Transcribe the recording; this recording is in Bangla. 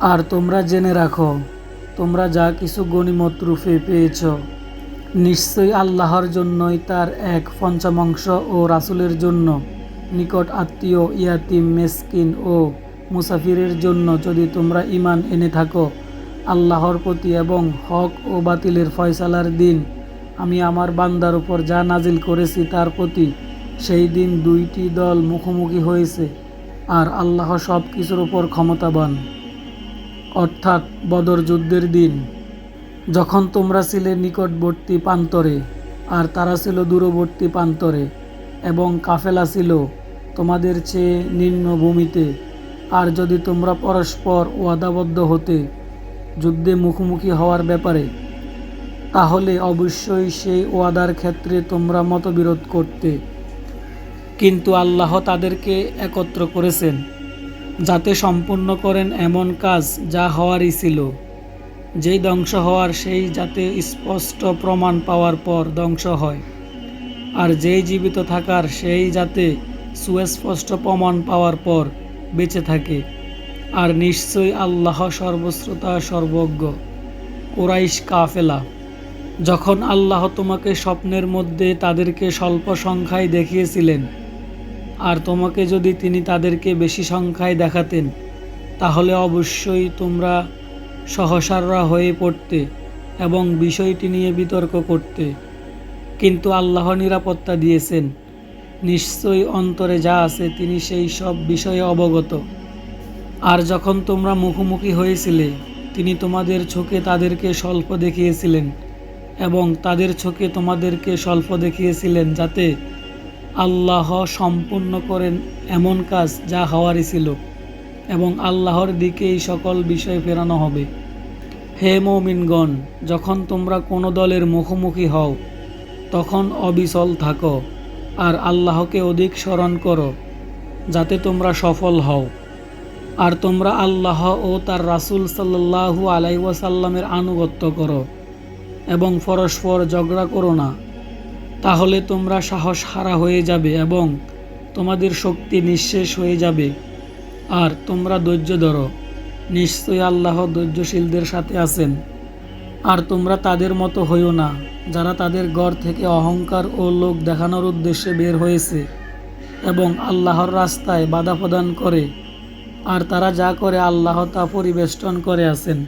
আর তোমরা জেনে রাখো, তোমরা যা কিছু গণিমত রূপে পেয়েছ, নিশ্চয়ই আল্লাহর জন্যই তার এক পঞ্চমাংশ ও রাসুলের জন্য। নিকট আত্মীয়, ইয়াতিম, মেসকিন ও মুসাফিরের জন্য যদি তোমরা ঈমান এনে থাকো, আল্লাহর প্রতি এবং হক ও বাতিলের ফয়সালার দিন, আমি আমার বান্দার উপর যা নাজিল করেছি তার প্রতি, সেই দিন দুইটি দল মুখোমুখি হয়েছে, আর আল্লাহ সব কিছুর উপর ক্ষমতাবান। অর্থাৎ বদর যুদ্ধের দিন, যখন তোমরা ছিলে নিকটবর্তী প্রান্তরে, আর তারা ছিল দূরবর্তী প্রান্তরে, এবং কাফেলা ছিল তোমাদের চেয়ে নিম্ন ভূমিতে। আর যদি তোমরা পরস্পর ওয়াদাবদ্ধ হতে যুদ্ধে মুখোমুখি হওয়ার ব্যাপারে, তাহলে অবশ্যই সেই ওয়াদার ক্ষেত্রে তোমরা মতবিরোধ করতে। কিন্তু আল্লাহ তাদেরকে একত্র করেছেন। যাতে সম্পূর্ণ করেন এমন কাজ যা হওয়ারই ছিল। যেই ধ্বংস হওয়ার সেই যাতে স্পষ্ট প্রমাণ পাওয়ার পর ধ্বংস হয়। আর যেই জীবিত থাকার সেই যাতে সুস্পষ্ট প্রমাণ পাওয়ার পর বেঁচে থাকে। আর নিশ্চয়ই আল্লাহ সর্বশ্রোতা, সর্বজ্ঞ, কোরাইশ কাফেলা। যখন আল্লাহ তোমাকে স্বপ্নের মধ্যে তাদেরকে স্বল্প সংখ্যায় দেখিয়েছিলেন আর তোমাকে যদি তিনি তাদেরকে বেশি সংখ্যায় দেখাতেন, তাহলে অবশ্যই তোমরা সহসাররা হয়ে পড়তে এবং বিষয়টি নিয়ে বিতর্ক করতে। কিন্তু আল্লাহ নিরাপত্তা দিয়েছেন। নিশ্চয়ই অন্তরে যা আছে তিনি সেই সব বিষয়ে অবগত। আর যখন তোমরা মুখোমুখি হয়েছিলে, তিনি তোমাদের চোখে তাদেরকে স্বল্প দেখিয়েছিলেন এবং তাদের চোখে তোমাদেরকে স্বল্প দেখিয়েছিলেন যাতে আল্লাহ সম্পূর্ণ করেন এমন কাজ যা হওয়ারই ছিল, এবং আল্লাহর দিকেই সকল বিষয় ফেরানো হবে। হে মৌমিনগণ, যখন তোমরা কোনো দলের মুখোমুখি হও, তখন অবিচল থাকো আর আল্লাহকে অধিক স্মরণ করো, যাতে তোমরা সফল হও। আর তোমরা আল্লাহ ও তার রাসূল সাল্লাল্লাহু আলাইহি ওয়াসাল্লামের আনুগত্য করো, এবং পরস্পর ঝগড়া করো না। তাহলে তোমরা সাহস হারা হয়ে যাবে এবং তোমাদের শক্তি নিঃশেষ হয়ে যাবে। আর তোমরা ধৈর্য ধরো। নিশ্চয়ই আল্লাহ ধৈর্যশীলদের সাথে আছেন। আর তোমরা তাদের মতো হইও না, যারা তাদের ঘর থেকে অহংকার ও লোক দেখানোর উদ্দেশ্যে বের হয়েছে এবং আল্লাহর রাস্তায় বাধা প্রদান করে। আর তারা যা করে আল্লাহ তা পরিবেষ্টন করে আছেন।